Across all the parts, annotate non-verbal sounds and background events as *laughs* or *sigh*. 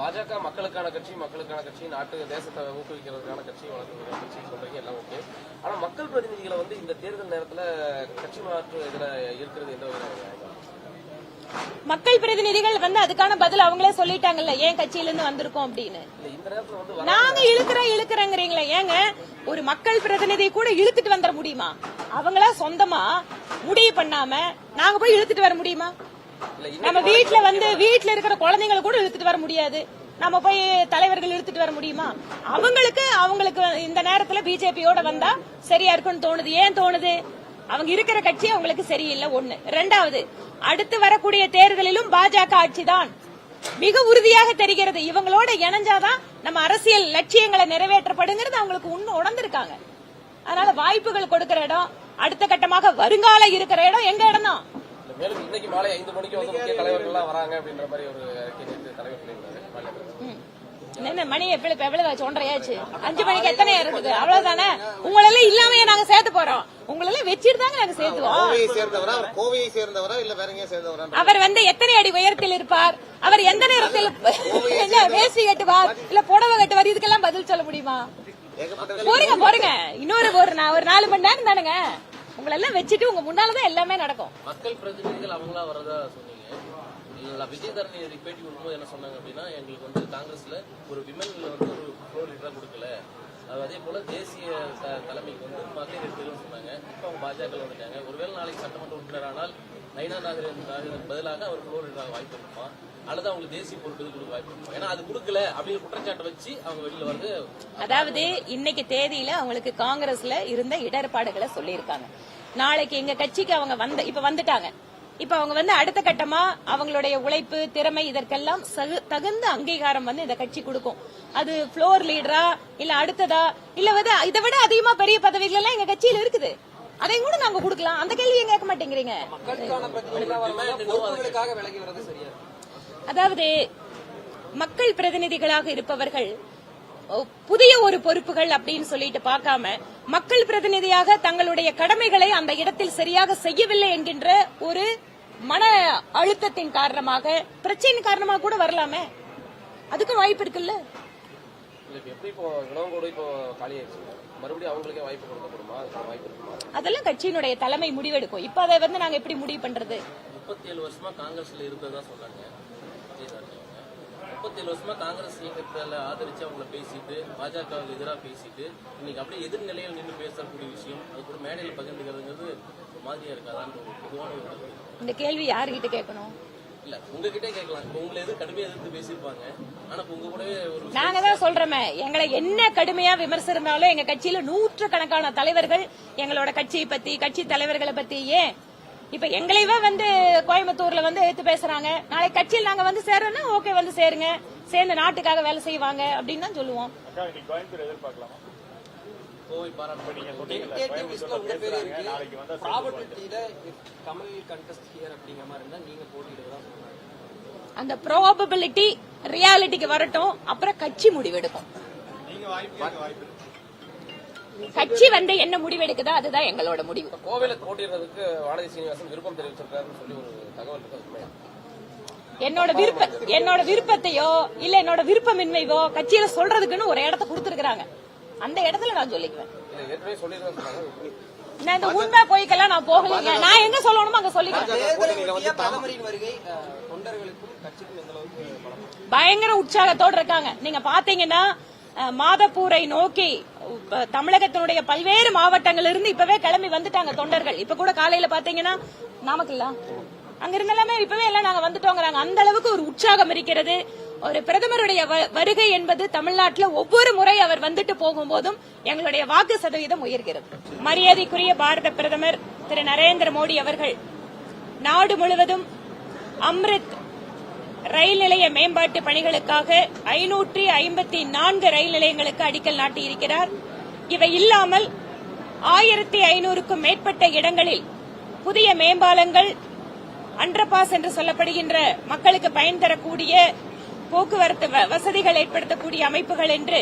பாஜக மக்களுக்கான கட்சி மக்களுக்கான கட்சி நாட்டு தேசத்தை ஊக்குவிக்கிறதுக்கான கட்சி வளர்க்கிற கட்சி சொல்றீங்க எல்லாம் ஓகே. ஆனா மக்கள் பிரதிநிதிகளை வந்து இந்த தேர்தல் நேரத்துல கட்சி மாற்று இதுல இருக்கிறது எந்த நியாயம்? மக்கள் பிரதிநிதிகள் வந்து அதுக்கான பதில் அவங்களே சொல்லிட்டாங்கல்ல ஏன் கட்சியில இருந்து வந்திருக்கோம் அப்படின்னு? நாங்க இழுக்கிறோம் இழுக்கிறோங்கிறீங்களே ஏங்க? ஒரு மக்கள் பிரதிநிதி கூட இழுத்துட்டு வந்துட முடியுமா? அவங்களா சொந்தமா முடிவு பண்ணாம நாங்க போய் இழுத்துட்டு வர முடியுமா? நம்ம வீட்ல வந்து வீட்ல இருக்கிற குழந்தைங்களை கூட இழுத்துட்டு வர முடியாது. நம்ம போய் தலைவர்கள் இழுத்துட்டு வர முடியுமா? அவங்களுக்கு அவங்களுக்கு இந்த நேரத்துல பிஜேபியோட வந்தா சரியா இருக்கும்னு தோணுது. ஏன் தோணுது? அவங்க இருக்கிற கட்சி அவங்களுக்கு சரியில்லை ஒண்ணு. ரெண்டாவது அடுத்து வரக்கூடிய தேர்தலிலும் பாஜக ஆட்சிதான். மிக உறுதியாக தெரிகிறது. இவங்களோட இணைஞ்சாதான் நம்ம அரசியல் லட்சியங்களை நிறைவேற்றப்படுங்கிறது அவங்களுக்கு உண்மை உணர்ந்திருக்காங்க. அதனால வாய்ப்புகள் கொடுக்கிற இடம் அடுத்த கட்டமாக வருங்கால இருக்கிற இடம் எங்க இடம் தான் மேலும் இன்னைக்கு மாலை ஐந்து மணிக்கு வந்து முக்கிய தலைவர்கள் எல்லாம் வராங்க அப்படின்ற மாதிரி ஒரு அறிக்கை நேற்று தலைவர் சொல்லியிருந்தாரு. என்ன மணி எவ்வளவு எவ்வளவு ஒன்றரையாச்சு அஞ்சு மணிக்கு எத்தனை இருக்குது? அவ்வளவுதானே? உங்களெல்லாம் இல்லாமயே நாங்க சேர்த்து போறோம். உங்களெல்லாம் வச்சுட்டு தாங்க நாங்க சேர்த்துவோம். கோவையை சேர்ந்தவரா? அவர் கோவையை சேர்ந்தவரா? இல்ல வேற சேர்ந்தவரா அவர் வந்து எத்தனை அடி உயரத்தில் இருப்பார்? அவர் எந்த நேரத்தில் என்ன வேஷ்டி கட்டுவார்? இல்ல புடவை கட்டுவார்? இதுக்கெல்லாம் பதில் சொல்ல முடியுமா? போறீங்க போறீங்க இன்னொரு ஒரு ஒரு நாலு மணி நேரம் தானுங்க. உங்களெல்லாம் வச்சுட்டு உங்க முன்னாலதான் எல்லாமே நடக்கும். மக்கள் பிரதிநிதிகள் அவங்களா வரதா சொன்னீங்க. இல்ல விஜய் தரணி பேட்டி கொடுக்கும்போது என்ன சொன்னாங்க அப்படின்னா எங்களுக்கு வந்து காங்கிரஸ்ல ஒரு விமன்ல வந்து ஒரு ஃப்ளோர் லீடரா கொடுக்கல. அதே போல தேசிய த- தலைமைக்கு வந்து மகளிர் எடுத்துக்கணும்னு சொன்னாங்க. இப்போ அவங்க பாஜக வந்துட்டாங்க. ஒருவேளை நாளைக்கு சட்டமன்ற உறுப்பினர் ஆனால் நைனா நாகரன் நாகரனுக்கு பதிலாக அவர் ஃப்ளோர் லீடராக வாய்ப்பு இருக்குமா? அல்லது அவங்களுக்கு தேசிய எதுவும் கொடுக்க வாய்ப்பு இருக்குமா ஏன்னா அது கொடுக்கல அப்படிங்கிற குற்றச்சாட்டை வச்சு அவங்க வெளியில வந்து அதாவது இன்னைக்கு தேதியில அவங்களுக்கு காங்கிரஸ்ல இருந்த இடர்பாடுகளை சொல்லியிருக்காங்க. நாளைக்கு எங்க கட்சிக்கு அவங்க வந்த இப்ப வந்துட்டாங்க. இப்ப அவங்க வந்து அடுத்த கட்டமா அவங்களுடைய உழைப்பு திறமை இதற்கெல்லாம் சகு- தகுந்த அங்கீகாரம் வந்து இந்த கட்சி கொடுக்கும். அது ஃப்ளோர் லீடரா இல்ல அடுத்ததா இல்ல வந்து இதை விட அதிகமா பெரிய பதவிகள் எல்லாம் எங்க கட்சியில இருக்குது. அதையும் கூட நாங்க கொடுக்கலாம். அந்த கேள்வியை கேட்க மாட்டேங்கிறீங்க. அதாவது மக்கள் பிரதிநிதிகளாக இருப்பவர்கள் புதிய ஒரு பொறுப்புகள் அப்படின்னு சொல்லிட்டு பார்க்காம மக்கள் பிரதிநிதியாக தங்களுடைய கடமைகளை அந்த இடத்தில் சரியாக செய்யவில்லை என்கின்ற ஒரு மன அழுத்தத்தின் காரணமாக பிரச்சனையின் காரணமாக கூட வரலாமே? வாய்ப்பு இருக்குல்ல? அதுக்கு வாய்ப்பு இருக்குமா? அதெல்லாம் கட்சியினுடைய தலைமை முடிவெடுக்கும். இப்ப அதை வந்து நாங்க எப்படி முடிவு பண்றது? முப்பத்தி ஏழு வருஷமா காங்கிரஸ்ல இருந்ததா சொன்னாங்க. முப்பத்தி ஏழு வருஷமா காங்கிரஸ் இயக்கத்துல ஆதரிச்சு அவங்கள பேசிட்டு பாஜகவுக்கு எதிராக பேசிட்டு இன்னைக்கு அப்படியே எதிர்நிலையில் நின்று பேசக்கூடிய விஷயம். அது கூட மேடையில் பகிர்ந்துக்கிறதுங்கிறது மாதிரியா இருக்காதான்னு ஒரு பொதுவான ஒரு. இந்த கேள்வி யாருகிட்ட கேட்கணும்? இல்ல உங்ககிட்டே கேட்கலாம். இப்போ உங்களை எது கடுமையா எதிர்த்து பேசியிருப்பாங்க? ஆனா உங்க கூடவே ஒரு விஷயம் நாங்க தான் சொல்றோமே எங்களை என்ன கடுமையா விமர்சிருந்தாலும் எங்க கட்சியில நூற்றுக்கணக்கான தலைவர்கள் எங்களோட கட்சியை பத்தி கட்சி தலைவர்களை பத்தி ஏன் இப்ப எங்களையவே வந்து கோயம்புத்தூர்ல வந்து எடுத்து பேசுறாங்க. நாளைக்கு கட்சியில் நாங்க வந்து சேர்றோம்னா ஓகே வந்து சேருங்க. சேர்ந்து நாட்டுக்காக வேலை செய்வாங்க அப்படின்னு தான் சொல்லுவோம். அந்த ப்ராபபிலிட்டி ரியாலிட்டிக்கு வரட்டும் அப்புறம் கட்சி முடிவெடுக்கும். கட்சி வந்து என்ன முடிவெடுக்குதோ அதுதான் எங்களோட முடிவு. கோவையில போட்டிடுறதுக்கு வானதி சீனிவாசன் விருப்பம் தெரிவிச்சிருக்காருன்னு சொல்லி ஒரு தகவல் இருக்கு அது உண்மையா? என்னோட விருப்ப என்னோட விருப்பத்தையோ இல்ல என்னோட விருப்பமின்மையோ கட்சியில சொல்றதுக்குன்னு ஒரு இடத்த கொடுத்திருக்காங்க அந்த இடத்துல நான் சொல்லிக்குவேன். நான் இந்த உண்மை போய்க்கெல்லாம் நான் போகலைங்க. நான் எங்க சொல்லணுமோ அங்க சொல்லிக்கிறேன் பயங்கர உற்சாகத்தோட இருக்காங்க. நீங்க பாத்தீங்கன்னா மாதப்பூரை நோக்கி தமிழகத்தினுடைய பல்வேறு மாவட்டங்கள்ல இருந்து இப்பவே கிளம்பி வந்துட்டாங்க தொண்டர்கள். இப்ப கூட காலையில பாத்தீங்கன்னா நாமக்கல்ல அங்க இருந்தெல்லாமே இப்பவே எல்லாம் நாங்க வந்துட்டோங்கிறாங்க. அந்த அளவுக்கு ஒரு உற்சாகம் இருக்கிறது. ஒரு பிரதமருடைய வ- வருகை என்பது தமிழ்நாட்டில் ஒவ்வொரு முறை அவர் வந்துட்டு போகும்போதும் எங்களுடைய வாக்கு சதவீதம் உயர்கிறது. மரியாதைக்குரிய பாரத பிரதமர் திரு நரேந்திர மோடி அவர்கள் நாடு முழுவதும் அம்ரித் ரயில் நிலைய மேம்பாட்டு பணிகளுக்காக ஐநூற்றி ஐம்பத்தி நான்கு ரயில் நிலையங்களுக்கு அடிக்கல் நாட்டியிருக்கிறார். இவை இல்லாமல் ஆயிரத்தி ஐநூறுக்கும் மேற்பட்ட இடங்களில் புதிய மேம்பாலங்கள் அண்டர்பாஸ் என்று சொல்லப்படுகின்ற மக்களுக்கு பயன் தரக்கூடிய போக்குவரத்து வ- வசதிகள் ஏற்படுத்தக்கூடிய அமைப்புகள் என்று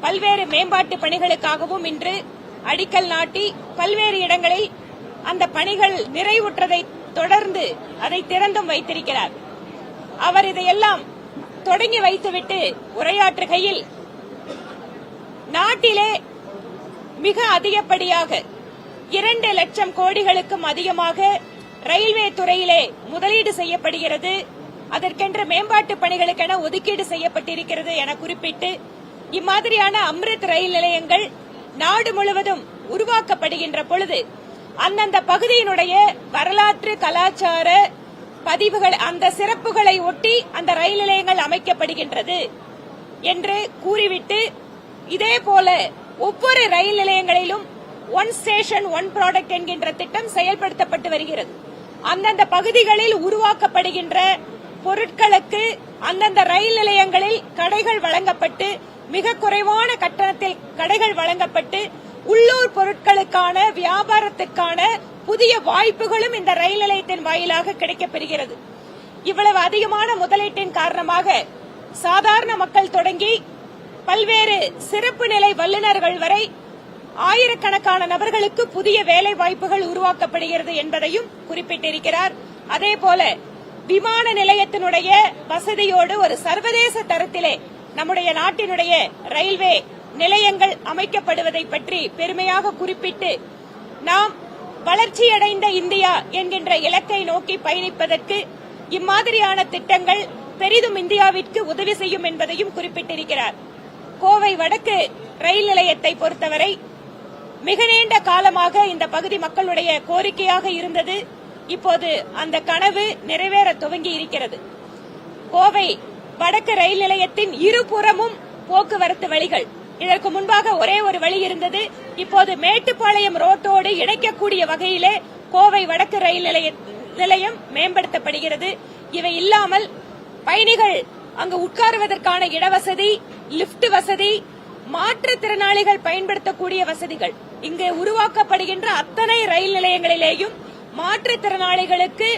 பல்வேறு மேம்பாட்டு பணிகளுக்காகவும் இன்று அடிக்கல் நாட்டி பல்வேறு இடங்களில் அந்த பணிகள் நிறைவுற்றதை தொடர்ந்து அதை திறந்தும் வைத்திருக்கிறார். அவர் இதையெல்லாம் தொடங்கி வைத்துவிட்டு உரையாற்றுகையில் நாட்டிலே மிக அதிகப்படியாக இரண்டு லட்சம் கோடிகளுக்கும் அதிகமாக ரயில்வே துறையிலே முதலீடு செய்யப்படுகிறது. அதற்கென்று மேம்பாட்டு பணிகளுக்கென ஒதுக்கீடு செய்யப்பட்டிருக்கிறது என குறிப்பிட்டு இம்மாதிரியான அம்ரித் ரயில் நிலையங்கள் நாடு முழுவதும் உருவாக்கப்படுகின்ற பொழுது அந்தந்த பகுதியினுடைய வரலாற்று கலாச்சார பதிவுகள் அந்த சிறப்புகளை ஒட்டி அந்த ரயில் நிலையங்கள் அமைக்கப்படுகின்றது என்று கூறிவிட்டு இதே போல ஒவ்வொரு ரயில் நிலையங்களிலும் ஒன் ஸ்டேஷன் ஒன் ப்ராடக்ட் என்கின்ற திட்டம் செயல்படுத்தப்பட்டு வருகிறது. அந்தந்த பகுதிகளில் உருவாக்கப்படுகின்ற பொருட்களுக்கு அந்தந்த ரயில் நிலையங்களில் கடைகள் வழங்கப்பட்டு மிக குறைவான கட்டணத்தில் கடைகள் வழங்கப்பட்டு உள்ளூர் பொருட்களுக்கான வியாபாரத்துக்கான புதிய வாய்ப்புகளும் இந்த ரயில் நிலையத்தின் வாயிலாக கிடைக்கப்பெறுகிறது. இவ்வளவு அதிகமான முதலீட்டின் காரணமாக சாதாரண மக்கள் தொடங்கி பல்வேறு சிறப்பு நிலை வல்லுநர்கள் வரை ஆயிரக்கணக்கான நபர்களுக்கு புதிய வேலை வாய்ப்புகள் உருவாக்கப்படுகிறது என்பதையும் குறிப்பிட்டிருக்கிறார். அதேபோல விமான நிலையத்தினுடைய வசதியோடு ஒரு சர்வதேச தரத்திலே நம்முடைய நாட்டினுடைய ரயில்வே நிலையங்கள் அமைக்கப்படுவதை பற்றி பெருமையாக குறிப்பிட்டு நாம் வளர்ச்சியடைந்த இந்தியா என்கின்ற இலக்கை நோக்கி பயணிப்பதற்கு இம்மாதிரியான திட்டங்கள் பெரிதும் இந்தியாவிற்கு உதவி செய்யும் என்பதையும் குறிப்பிட்டிருக்கிறார். கோவை வடக்கு ரயில் நிலையத்தை பொறுத்தவரை மிக நீண்ட காலமாக இந்த பகுதி மக்களுடைய கோரிக்கையாக இருந்தது. இப்போது அந்த கனவு நிறைவேற துவங்கி இருக்கிறது. கோவை வடக்கு ரயில் நிலையத்தின் இருபுறமும் போக்குவரத்து வழிகள். இதற்கு முன்பாக ஒரே ஒரு வழி இருந்தது. இப்போது மேட்டுப்பாளையம் ரோட்டோடு இணைக்கக்கூடிய வகையிலே கோவை வடக்கு ரயில் நிலைய நிலையம் மேம்படுத்தப்படுகிறது. இவை இல்லாமல் பயணிகள் அங்கு உட்காருவதற்கான இடவசதி லிப்ட் வசதி மாற்றுத்திறனாளிகள் பயன்படுத்தக்கூடிய வசதிகள். இங்கே உருவாக்கப்படுகின்ற அத்தனை ரயில் நிலையங்களிலேயும் மாற்றுத்திறனாளிகளுக்கு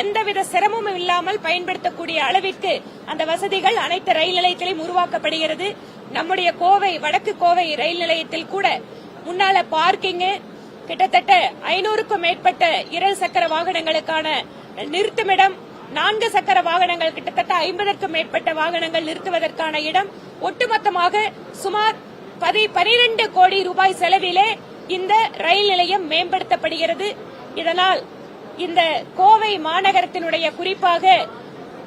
எந்தவித சிரமமும் இல்லாமல் பயன்படுத்தக்கூடிய அளவிற்கு அந்த வசதிகள் அனைத்து ரயில் நிலையத்திலும் உருவாக்கப்படுகிறது. நம்முடைய கோவை வடக்கு கோவை ரயில் நிலையத்தில் கூட முன்னால பார்க்கிங் கிட்டத்தட்ட ஐநூறுக்கும் மேற்பட்ட இரு சக்கர வாகனங்களுக்கான நிறுத்துமிடம் நான்கு சக்கர வாகனங்கள் கிட்டத்தட்ட ஐம்பதற்கும் மேற்பட்ட வாகனங்கள் நிறுத்துவதற்கான இடம் ஒட்டுமொத்தமாக சுமார் பதி பனிரெண்டு கோடி ரூபாய் செலவிலே இந்த ரயில் நிலையம் மேம்படுத்தப்படுகிறது. இதனால் இந்த கோவை மாநகரத்தினுடைய குறிப்பாக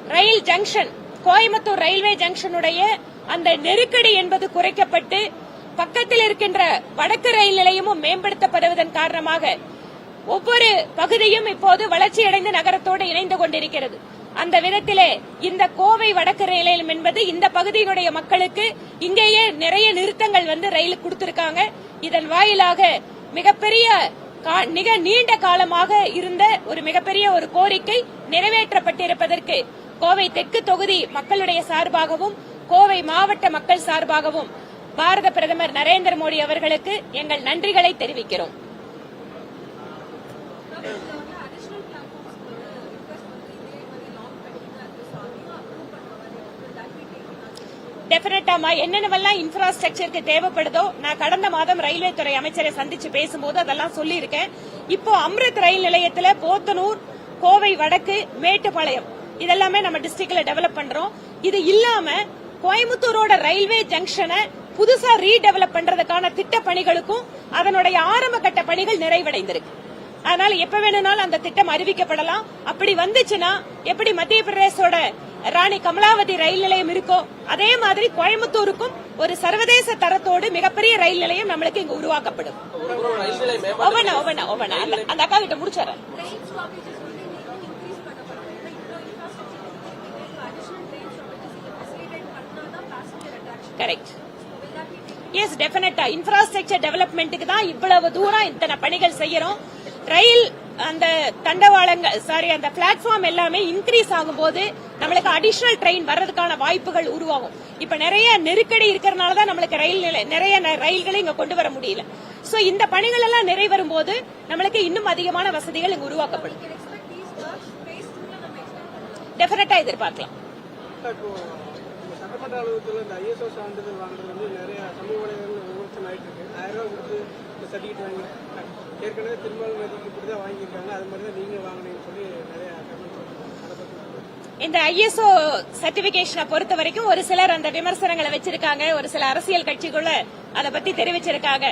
ரயில் ஜங்ஷன் கோயம்புத்தூர் ரயில்வே ஜங்ஷனுடைய அந்த நெருக்கடி என்பது குறைக்கப்பட்டு பக்கத்தில் இருக்கின்ற வடக்கு ரயில் நிலையமும் மேம்படுத்தப்படுவதன் காரணமாக ஒவ்வொரு பகுதியும் இப்போது வளர்ச்சியடைந்த நகரத்தோடு இணைந்து கொண்டிருக்கிறது. அந்த விதத்திலே இந்த கோவை வடக்கு ரயில் நிலையம் என்பது இந்த பகுதியினுடைய மக்களுக்கு இங்கேயே நிறைய நிறுத்தங்கள் வந்து ரயில் கொடுத்திருக்காங்க. இதன் வாயிலாக மிகப்பெரிய கா- மிக நீண்ட காலமாக இருந்த ஒரு மிகப்பெரிய ஒரு கோரிக்கை நிறைவேற்றப்பட்டிருப்பதற்கு கோவை தெற்கு தொகுதி மக்களுடைய சார்பாகவும் கோவை மாவட்ட மக்கள் சார்பாகவும் பாரத பிரதமர் நரேந்திர மோடி அவர்களுக்கு எங்கள் நன்றிகளை தெரிவிக்கிறோம். டெஃபினட்டாமா என்னென்னவெல்லாம் இன்ஃப்ராஸ்ட்ரக்சருக்கு தேவைப்படுதோ நான் கடந்த மாதம் ரயில்வே துறை அமைச்சரை சந்திச்சு பேசும்போது அதெல்லாம் சொல்லியிருக்கேன். இப்போ அம்ரித் ரயில் நிலையத்துல போத்தனூர் கோவை வடக்கு மேட்டுப்பாளையம் இதெல்லாமே நம்ம டிஸ்ட்ரிக்ட்ல டெவலப் பண்றோம். இது இல்லாம கோயம்புத்தூரோட ரயில்வே ஜங்ஷனை புதுசா ரீடெவலப் பண்றதுக்கான திட்ட பணிகளுக்கும் அதனுடைய ஆரம்ப கட்ட பணிகள் நிறைவடைந்திருக்கு. அதனால எப்ப வேணும்னாலும் அந்த திட்டம் அறிவிக்கப்படலாம். அப்படி வந்துச்சுன்னா எப்படி மத்திய பிரதேசோட ராணி கமலாவதி ரயில் நிலையம் இருக்கோ அதே மாதிரி கோயம்புத்தூருக்கும் ஒரு சர்வதேச தரத்தோடு மிகப்பெரிய ரயில் நிலையம் நம்மளுக்கு இங்க உருவாக்கப்படும். ஒவ்வொன்னா ஒவ்வொன்னா ஒவ்வொன்னா. அந்த- அக்கா கிட்ட முடிச்சிடறேன் கரெக்ட் எஸ் டெபினட்டா இன்ஃப்ராஸ்ட்ரக்சர் டெவலப்மெண்ட்டுக்கு தான் இவ்வளவு தூரம் இத்தனை பணிகள் செய்யறோம். ரயில் அந்த தண்டவாளங்கள் சாரி அந்த பிளாட்ஃபார்ம் எல்லாமே இன்க்ரீஸ் ஆகும்போது நம்மளுக்கு அடிஷனல் ட்ரெயின் வர்றதுக்கான வாய்ப்புகள் உருவாகும். இப்ப நிறைய நெருக்கடி இருக்கிறனால தான் நம்மளுக்கு ரயில் நிறைய ரயில்களை இங்க கொண்டு வர முடியல. சோ இந்த பணிகள் எல்லாம் நிறைவரும் போது நம்மளுக்கு இன்னும் அதிகமான வசதிகள் இங்க உருவாக்கப்படும். We டெஃபினட்டா எதிர்பார்க்கலாம். சட்டமன்ற அலுவலகத்தில் இந்த ஐஎஸ்ஓ சான்றிதழ் வாங்குறது வந்து நிறைய சமூக வலைதளங்கள் விமர்சனம் ஆயிட்டு இருக்கு. ஆயிரம் ரூபாய் கொடுத்து சர்டிஃபிகேட் வாங்கி ஏற்கனவே திருமல் நதிக்கு இப்படி தான் வாங்கியிருக்காங்க. அது மாதிரி தான் நீங்கள் வாங்கினீங்கன்னு சொல்லி நிறைய இந்த ஐஎஸ்ஓ சர்டிபிகேஷனை பொறுத்த வரைக்கும் ஒரு சிலர் அந்த விமர்சனங்களை வச்சிருக்காங்க. ஒரு சில அரசியல் கட்சிக்குள்ள அதை பத்தி தெரிவிச்சிருக்காங்க.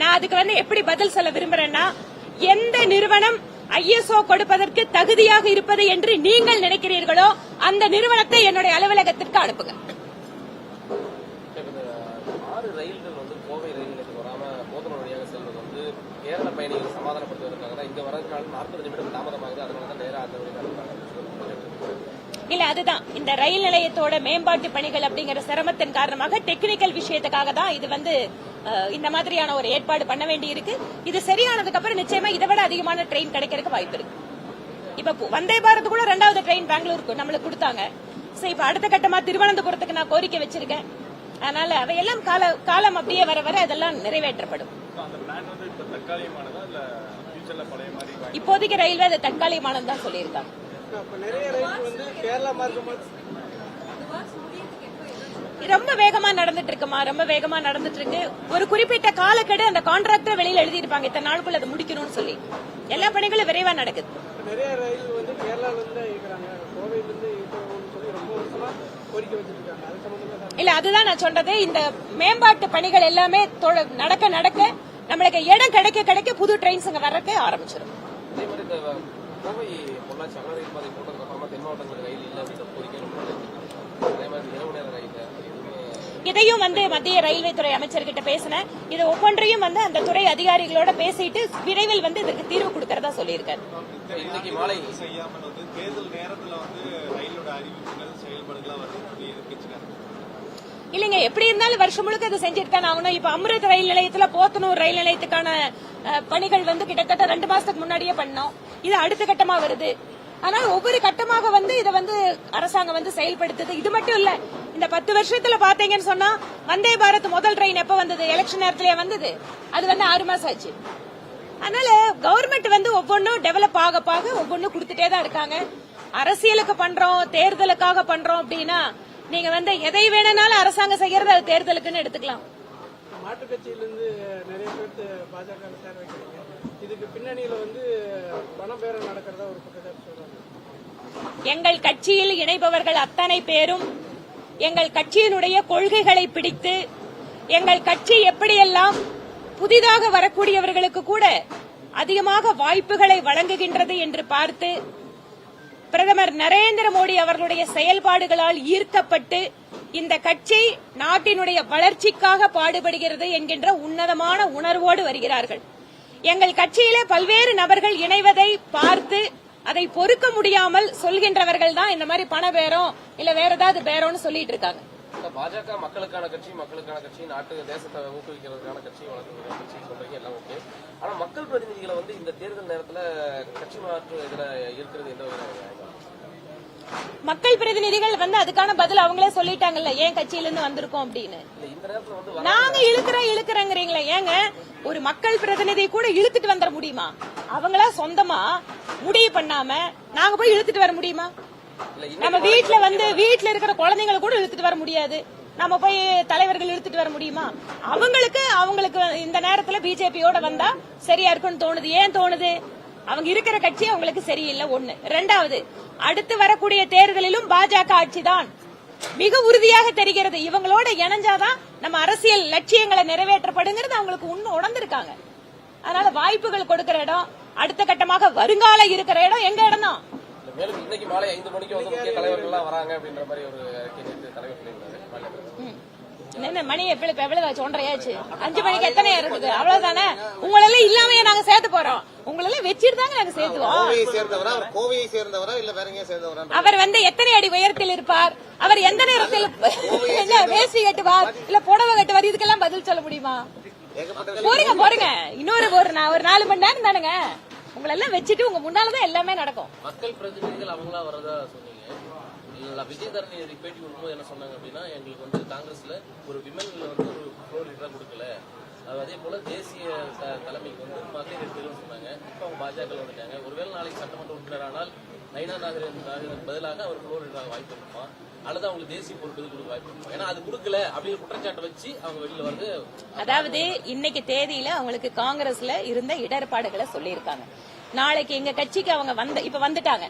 நான் அதுக்கு வந்து எப்படி பதில் சொல்ல விரும்புறேன்னா எந்த நிறுவனம் ஐஎஸ்ஓ கொடுப்பதற்கு தகுதியாக இருப்பது என்று நீங்கள் நினைக்கிறீர்களோ அந்த நிறுவனத்தை என்னுடைய அலுவலகத்திற்கு அனுப்புங்க இப்ப இந்த ஆறு ரயில்கள் வந்து கோவை ரயில் நிலையத்துக்கு வராம போத்தனூர் வழியாக செல்வது வந்து கேரள பயணிகளை சமாதானப்படுத்துவதற்காக தான் இங்க வரதுனால நாற்பது நிமிடம் தாமதமாகுது. அதனால தான் அந்த வழி நடப்பாங்க இல்ல அதுதான். இந்த ரயில் நிலையத்தோட மேம்பாட்டு பணிகள் அப்படிங்கிற சிரமத்தின் காரணமாக டெக்னிக்கல் விஷயத்துக்காக தான் இது வந்து இந்த மாதிரியான ஒரு ஏற்பாடு பண்ண வேண்டி இருக்கு இது சரியானதுக்கு அப்புறம் நிச்சயமா இதை விட அதிகமான ட்ரெயின் கிடைக்கிறதுக்கு வாய்ப்பு இருக்கு. இப்ப வந்தே பாரத் கூட ரெண்டாவது ட்ரெயின் பெங்களூருக்கு நம்மளுக்கு கொடுத்தாங்க. சோ இப்ப அடுத்த கட்டமா திருவனந்தபுரத்துக்கு நான் கோரிக்கை வச்சிருக்கேன். அதனால அவையெல்லாம் கால காலம் அப்படியே வர வர அதெல்லாம் நிறைவேற்றப்படும். இப்போதைக்கு ரயில்வே அது தற்காலிகமானது தான் சொல்லியிருக்காங்க. அப்ப நிறைய ரயில் வந்து கேரளா மார்க்கமா ரொம்ப வேகமா நடந்துட்டு இருக்குமா? ரொம்ப வேகமா நடந்துட்டு இருக்கு. ஒரு குறிப்பிட்ட காலக்கெடு அந்த கான்ட்ராக்டர் வெளியில எழுதியிருப்பாங்க. இத்தனை நாளுக்குள்ள அதை முடிக்கணும்னு சொல்லி. எல்லா பணிகளும் விரைவா நடக்குது. நிறைய ரயில் வந்து கேரளால இருந்து இயக்குறாங்க. கோவையில இருந்து இயக்கணும்னு சொல்லி ரொம்ப வருஷமா கோரிக்கை வச்சிருக்காங்க. அது சம்பந்தமா தான் இல்ல அதுதான் நான் சொல்றது. இந்த மேம்பாட்டு பணிகள் எல்லாமே தொட- நடக்க நடக்க நம்மளுக்கு இடம் கிடைக்க கிடைக்க புது ட்ரெயின்ஸ் அங்க வர்றதுக்கு ஆரம்பிச்சிடும் கோவை பொள்ளாச்சி ரயில் பாதை போட்டதுக்கு அப்புறமா தென் மாவட்டங்களுக்கு ரயில் இல்லை அப்படின்ற கோரிக்கை அதே மாதிரி இரவு நேர ரயில் இதையும் வந்து மத்திய ரயில்வே துறை அமைச்சர்கிட்ட பேசினேன். இது ஒவ்வொன்றையும் வந்து அந்த துறை அதிகாரிகளோட பேசிட்டு விரைவில் வந்து இதுக்கு தீர்வு கொடுக்கறதா சொல்லியிருக்காரு. இன்னைக்கு மாலை செய்யாமல் வந்து தேர்தல் நேரத்துல வந்து ரயிலோட அறிவிப்புகள் செயல்பாடுகள்லாம் வருது. இல்லைங்க எப்படி இருந்தாலும் வருஷம் முழுக்க அதை செஞ்சுட்டு தான் ஆகணும். இப்ப அமிர்த ரயில் நிலையத்துல போத்தனூர் ரயில் நிலையத்துக்கான பணிகள் வந்து கிட்டத்தட்ட ரெண்டு மாசத்துக்கு முன்னாடியே பண்ணோம். இது அடுத்த கட்டமா வருது. ஆனால் ஒவ்வொரு கட்டமாக வந்து இதை வந்து அரசாங்கம் வந்து செயல்படுத்துது. இது மட்டும் இல்ல இந்த பத்து வருஷத்துல பாத்தீங்கன்னு சொன்னா வந்தே பாரத் முதல் ட்ரெயின் எப்ப வந்தது? எலெக்ஷன் நேரத்திலேயே வந்தது. அது வந்து ஆறு மாசம் ஆச்சு. அதனால கவர்மெண்ட் வந்து ஒவ்வொன்றும் டெவலப் ஆக பாக ஒவ்வொன்றும் கொடுத்துட்டே தான் இருக்காங்க. அரசியலுக்கு பண்றோம் தேர்தலுக்காக பண்றோம் அப்படின்னா நீங்க வந்து எதை வேணும்னாலும் அரசாங்கம் செய்யறது அது தேர்தலுக்குன்னு எடுத்துக்கலாம். மாற்றுக் கட்சியில இருந்து நிறைய பேர்த்து பாஜக ல சேர வைக்கிறீங்க. இதுக்கு பின்னணியில வந்து பணபேரம் நடக்கிறதா ஒரு குற்றச்சாட்டு சொல்றாங்க. எங்கள் கட்சியில் இணைபவர்கள் அத்தனை பேரும் எங்கள் கட்சியினுடைய கொள்கைகளை பிடித்து எங்கள் கட்சி எப்படியெல்லாம் புதிதாக வரக்கூடியவர்களுக்கு கூட அதிகமாக வாய்ப்புகளை வழங்குகின்றது என்று பார்த்து பிரதமர் நரேந்திர மோடி அவர்களுடைய செயல்பாடுகளால் ஈர்க்கப்பட்டு இந்த கட்சி நாட்டினுடைய வளர்ச்சிக்காக பாடுபடுகிறது என்கின்ற உன்னதமான உணர்வோடு வருகிறார்கள். எங்கள் கட்சியிலே பல்வேறு நபர்கள் இணைவதை பார்த்து அதை பொறுக்க முடியாமல் சொல்கின்றவர்கள் தான் இந்த மாதிரி பண பேரம் இல்ல வேற ஏதாவது பேரம்னு சொல்லிட்டு இருக்காங்க. பாஜக மக்களுக்கான கட்சி மக்களுக்கான கட்சி நாட்டு தேசத்தை ஊக்குவிக்கிறதுக்கான கட்சி வளர்க்கிற கட்சி சொல்றீங்க எல்லாம் ஓகே ஆனா மக்கள் பிரதிநிதிகளை வந்து இந்த தேர்தல் நேரத்துல கட்சி மாற்று இதுல இருக்கிறது எந்த நியாயம்? மக்கள் பிரதிநிதிகள் வந்து அதுக்கான பதில் அவங்களே சொல்லிட்டாங்கல்ல ஏன் கட்சியில இருந்து வந்திருக்கோம் அப்படின்னு? நாங்க இழுக்கிறோம் இழுக்கிறோங்கிறீங்களே ஏங்க? ஒரு மக்கள் பிரதிநிதி கூட இழுத்துட்டு வந்துட முடியுமா? அவங்களா சொந்தமா முடிவு பண்ணாம நாங்க போய் இழுத்துட்டு வர முடியுமா? நம்ம வீட்ல வந்து வீட்ல இருக்கிற குழந்தைங்களை கூட இழுத்துட்டு வர முடியாது. நம்ம போய் தலைவர்கள் இழுத்துட்டு வர முடியுமா? அவங்களுக்கு அவங்களுக்கு இந்த நேரத்துல பிஜேபியோட வந்தா சரியா இருக்கும்னு தோணுது. ஏன் தோணுது? அவங்க இருக்கிற கட்சி அவங்களுக்கு சரியில்லை. ஒண்ணு. ரெண்டாவது அடுத்து வரக்கூடிய தேர்தலிலும் பாஜக ஆட்சி தான் மிக உறுதியாக தெரிகிறது. இவங்களோட இணைஞ்சாதான் நம்ம அரசியல் லட்சியங்களை நிறைவேற்றப்படுங்கிறது அவங்களுக்கு உண்மை உணர்ந்திருக்காங்க. அதனால வாய்ப்புகள் கொடுக்கிற இடம் அடுத்த கட்டமாக வருங்கால இருக்கிற இடம் எங்க இடம் தான் மேலும் இன்னைக்கு மாலை ஐந்து மணிக்கு வந்து முக்கிய தலைவர்கள்லாம் வராங்க அப்படின்ற மாதிரி ஒரு அறிக்கை நேற்று தலைவர் சொல்லியிருந்தாரு. மாநிலத்தில். என்ன மணி எவ்வளவு ஆச்சு? ஒன்றரை ஆச்சு அஞ்சு மணிக்கு எத்தனை இருக்குது? அவ்வளவுதானே? உங்களெல்லாம் இல்லாமயே நாங்க சேர்த்து போறோம். உங்களெல்லாம் வச்சிட்டு தாங்க நாங்க சேர்த்துவோம். கோவையை சேர்ந்தவரா? அவர் கோவையை சேர்ந்தவரா? இல்ல வேற எங்கேயும் சேர்ந்தவரா அவர் வந்து எத்தனை அடி உயரத்தில் இருப்பார்? அவர் எந்த நேரத்தில் என்ன வேஷ்டி கட்டுவார்? இல்ல புடவை கட்டுவார்? இதுக்கெல்லாம் பதில் சொல்ல முடியுமா? போறீங்க போறீங்க இன்னொரு ஒரு ஒரு நாலு மணி நேரம் தானுங்க. உங்களெல்லாம் வச்சுட்டு உங்க முன்னாலதான் எல்லாமே நடக்கும். மக்கள் பிரதிநிதிகள் அவங்களா வரதா சொன்னீங்க. விஜயதரணி பேட்டி கொடுக்கும்போது என்ன சொன்னாங்க அப்படின்னா எங்களுக்கு வந்து காங்கிரஸ்ல ஒரு விமன் வந்து ஒரு ஃப்ளோர் லீடரா கொடுக்கல. அது அதே போல தேசிய த- தலைமைக்கு வந்து மகளிர் எடுத்துக்கணும்னு சொன்னாங்க. இப்போ அவங்க பாஜக வந்துட்டாங்க. ஒருவேளை நாளைக்கு சட்டமன்ற உறுப்பினர் ஆனால் நைனா நாகரன் நாகரனுக்கு பதிலாக அவர் ஃப்ளோர் லீடராக வாய்ப்பு இருக்குமா? அல்லது அவங்களுக்கு தேசிய எதுவும் கொடுக்க வாய்ப்பு இருக்குமா ஏன்னா அது கொடுக்கல அப்படிங்கிற குற்றச்சாட்டை வச்சு அவங்க வெளியில வந்து அதாவது இன்னைக்கு தேதியில அவங்களுக்கு காங்கிரஸ்ல இருந்த இடர்பாடுகளை சொல்லியிருக்காங்க. நாளைக்கு எங்க கட்சிக்கு அவங்க வந்த இப்ப வந்துட்டாங்க.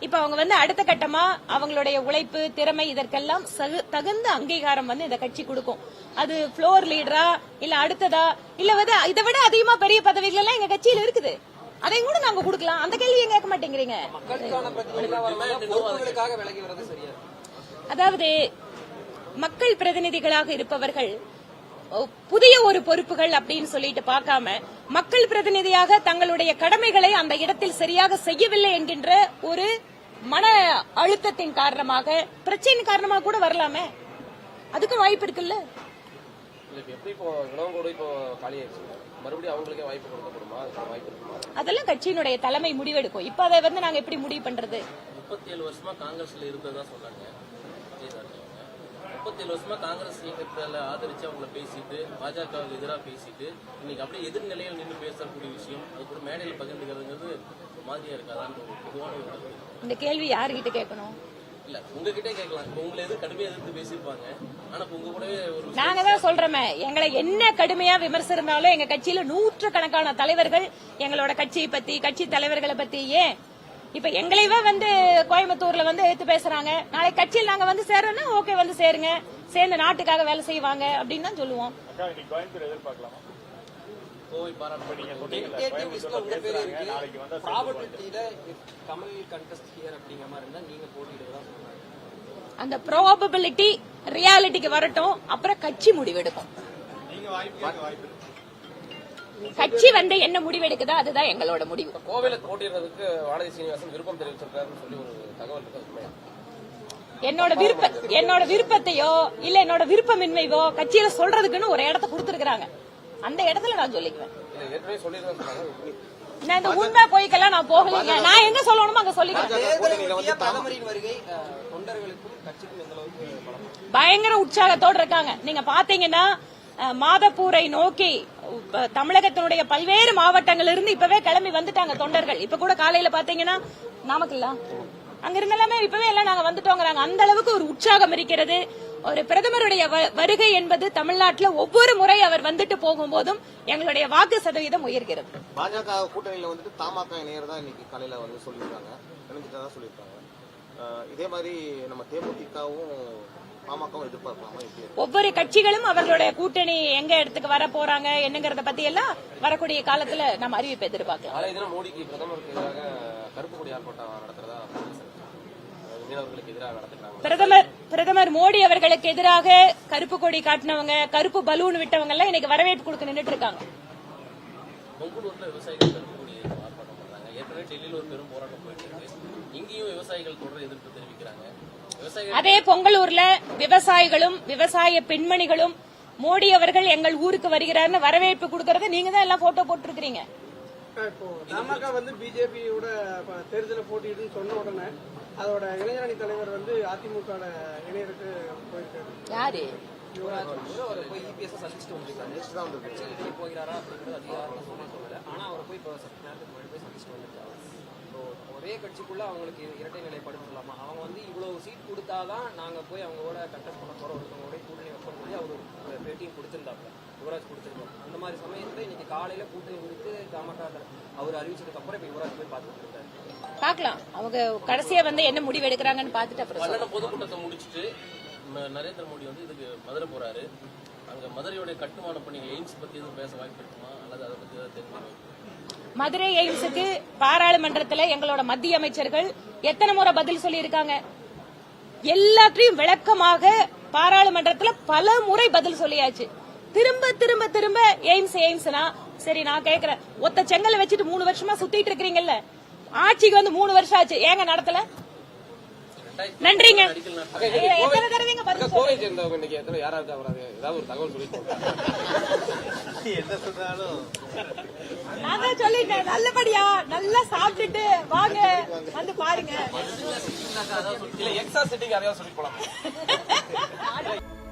இப்ப அவங்க வந்து அடுத்த கட்டமா அவங்களுடைய உழைப்பு திறமை இதற்கெல்லாம் சகு- தகுந்த அங்கீகாரம் வந்து இந்த கட்சி கொடுக்கும். அது ஃப்ளோர் லீடரா இல்ல அடுத்ததா இல்ல வந்து இதை விட அதிகமா பெரிய பதவிகள் எல்லாம் எங்க கட்சியில இருக்குது. அதையும் கூட நாங்க கொடுக்கலாம். அந்த கேள்வியை கேட்க மாட்டேங்கிறீங்க. அதாவது மக்கள் பிரதிநிதிகளாக இருப்பவர்கள் புதிய ஒரு பொறுப்புகள் அப்படின்னு சொல்லிட்டு பார்க்காம மக்கள் பிரதிநிதியாக தங்களுடைய கடமைகளை அந்த இடத்தில் சரியாக செய்யவில்லை என்கின்ற ஒரு மன அழுத்தத்தின் காரணமாக பிரச்சனையின் காரணமாக கூட வரலாமே? அதுக்கும் வாய்ப்பு இருக்குல்ல? இல்ல இப்ப எப்படி இப்போ இளவங்கோடு இப்போ காலியாயிடுச்சு. மறுபடியும் அவங்களுக்கே வாய்ப்பு கொடுக்கப்படுமா? அதுக்கு வாய்ப்பு இருக்குமா? அதெல்லாம் கட்சியினுடைய தலைமை முடிவெடுக்கும். இப்ப அதை வந்து நாங்க எப்படி முடிவு பண்றது? முப்பத்தி ஏழு வருஷமா காங்கிரஸ்ல இருக்கிறதா சொன்னாங்க. அவங்க முப்பத்தி ஏழு வருஷமா காங்கிரஸ் இயக்கத்தில் ஆதரிச்சு அவங்கள பேசிட்டு பாஜகவுக்கு எதிராக பேசிட்டு இன்னைக்கு அப்படியே எதிர்நிலையில் நின்று பேசக்கூடிய விஷயம். அது கூட மேடையில் பகிர்ந்துக்கிறதுங்கிறது மாதிரியா இருக்காதான்னு பொதுவான கருத்து. இந்த கேள்வி யாருகிட்ட கேட்கணும்? இல்ல உங்ககிட்டே கேட்கலாம். இப்ப உங்களை எதிர்த்து கடுமையா எதிர்த்து பேசியிருப்பாங்க? ஆனா உங்க கூடவே ஒரு நாங்க தான் சொல்றோமே எங்களை என்ன கடுமையா விமர்சிருந்தாலும் எங்க கட்சியில நூற்றுக்கணக்கான தலைவர்கள் எங்களோட கட்சியை பத்தி கட்சி தலைவர்களை பத்தி ஏன் இப்ப எங்களைவே வந்து கோயம்புத்தூர்ல வந்து எடுத்து பேசுறாங்க. நாளை கட்சியில் நாங்க வந்து சேர்றோம்னா ஓகே வந்து சேருங்க. சேர்ந்து நாட்டுக்காக வேலை செய்வாங்க அப்படின்னு தான் சொல்லுவோம். அந்த ப்ராபபிலிட்டி ரியாலிட்டிக்கு வரட்டும் அப்புறம் கட்சி முடிவெடுக்கும். கட்சி வந்து என்ன முடிவெடுக்குதோ அதுதான் எங்களோட முடிவு. இப்ப கோவையில போட்டியிடுறதுக்கு வானதி சீனிவாசன் விருப்பம் தெரிவிச்சிருக்காருன்னு சொல்லி ஒரு தகவல் இருக்கு. அது உண்மையா? என்னோட விருப்ப என்னோட விருப்பத்தையோ இல்ல என்னோட விருப்பமின்மையோ கட்சியில சொல்றதுக்குன்னு ஒரு இடத்த கொடுத்துருக்காங்க அந்த இடத்துல நான் சொல்லிக்குவேன். நான் இந்த உண்மை பொய்க்கெல்லாம் நான் போகலைங்க. நான் எங்க சொல்லணுமோ அங்க சொல்லிக்கிறேன் பயங்கர உற்சாகத்தோட இருக்காங்க. நீங்க பாத்தீங்கன்னா மாதப்பூரை நோக்கி தமிழகத்தினுடைய பல்வேறு மாவட்டங்கள் இருந்து இப்பவே கிளம்பி வந்துட்டாங்க தொண்டர்கள். இப்ப கூட காலையில பாத்தீங்கன்னா நாமக்கல்லா? அங்க இருந்தாலுமே இப்பவே எல்லாம் நாங்க வந்துட்டோங்கிறாங்க. அந்த அளவுக்கு ஒரு உற்சாகம் இருக்கிறது. ஒரு பிரதமருடைய வ- வருகை என்பது தமிழ்நாட்டில் ஒவ்வொரு முறை அவர் வந்துட்டு போகும்போதும் எங்களுடைய வாக்கு சதவீதம் உயர்கிறது. பாஜக கூட்டணியில வந்துட்டு தமாக தான் இன்னைக்கு காலையில வந்து சொல்லியிருக்காங்க. சொல்லியிருக்காங்க. இதே மாதிரி நம்ம தேமுதிகவும் ஒவ்வொரு கட்சிகளும் அவர்களுடைய கூட்டணி எங்க இடத்துக்கு வர போறாங்க என்னங்கறத பத்தி எல்லாம் வரக்கூடிய காலத்துல நம்ம அறிவிப்பு எதிர்பார்க்கலாம். மோடிக்கு பிரதமருக்கு எதிராக கருப்பு கொடி ஆர்ப்பாட்டம் நடத்துறதா பிரதமர் பிரதமர் மோடி அவர்களுக்கு எதிராக கருப்பு கொடி காட்டினவங்க கருப்பு பலூன் விட்டவங்க எல்லாம் இன்னைக்கு வரவேற்பு கொடுக்க நின்னுட்டு இருக்காங்க ஏற்கனவே டெல்லியில ஒரு பெரும் போராட்டம் போயிட்டு இருக்கு. இங்கேயும் விவசாயிகள் தொடர் எதிர்ப்பு தெரிவிக்கிறாங்க. அதே பொங்கலூர்ல விவசாயிகளும் விவசாய பெண்மணிகளும் மோடி அவர்கள் எங்கள் ஊருக்கு வருகிறார்னு வரவேற்பு கொடுக்கறத நீங்க தான் எல்லாம் போட்டோ போட்டிருக்கிறீங்க. இப்போ தமாக வந்து பிஜேபியோட தேர்தலில் போட்டியிடுன்னு சொன்ன உடனே அதோட இளைஞரணி தலைவர் வந்து அதிமுக இணையருக்கு போயிருக்காரு. யாரு? கட்சிக்கு போகிறாரா அப்படின்றது அதிகாரமா சொல்ல சொல்லல. ஆனா அவர் போய் இப்போ சற்று நேரத்துக்கு போய் சந்திச்சுட்டு வந்திருக்காரு. ஸோ ஒரே கட்சிக்குள்ள அவங்களுக்கு இரட்டை நிலைப்படுத்தலாமா அவங்க வந்து இவ்வளவு சீட் கொடுத்தாதான் நாங்க போய் அவங்களோட கண்டெஸ்ட் பண்ண போறோம். ஒருத்தவங்களோட கூட்டணி வைப்போம் சொல்லி அவர் பேட்டியும் கொடுத்திருந்தாப்ல யுவராஜ் கொடுத்திருந்தோம் அந்த மாதிரி சமயத்துல இன்னைக்கு காலையில கூட்டணி குறித்து தமாக அவர் அறிவிச்சதுக்கு அப்புறம் இப்ப யுவராஜ் போய் பார்த்துட்டு இருக்காரு. பார்க்கலாம். அவங்க கடைசியா வந்து என்ன முடிவு எடுக்கிறாங்கன்னு பார்த்துட்டு அப்புறம் பொதுக்கூட்டத்தை முடிச்சுட்டு நரேந்திர மோடி வந்து இதுக்கு மதுரை போறாரு. அங்க மதுரையோட கட்டுமான பணிகள் எய்ம்ஸ் பத்தி எதுவும் பேச வாய்ப்பு இருக்குமா? அல்லது அதை பத்தி ஏதாவது தெரிஞ்சுக்கணும் மதுரை எய்ம்ஸுக்கு பாராளுமன்றத்தில் எங்களோட மத்திய அமைச்சர்கள் எத்தனை முறை பதில் சொல்லியிருக்காங்க? எல்லாத்தையும் விளக்கமாக பாராளுமன்றத்தில் பல முறை பதில் சொல்லியாச்சு. திரும்ப திரும்ப திரும்ப எய்ம்ஸ் எய்ம்ஸ்னா சரி நான் கேக்குறேன். ஒத்த செங்கலை வச்சுட்டு மூணு வருஷமா சுத்திட்டு இருக்கிறீங்கல்ல? ஆட்சிக்கு வந்து மூணு வருஷம் ஆச்சு. ஏங்க நடத்தல? நன்றிங்க. கோவை சேர்ந்தவங்க இன்னைக்கு எத்தனை யாராவது வராது? ஏதாவது ஒரு தகவல் சொல்லிட்டு என்ன சொன்னாலும். சொல்லிட்டேன். நல்லபடியா நல்லா சாப்பிட்டுட்டு வாங்க. வந்து பாருங்க. இல்ல எக்ஸா சிட்டிக்கு யாரையாவது சொல்லிட்டு போலாம். *laughs*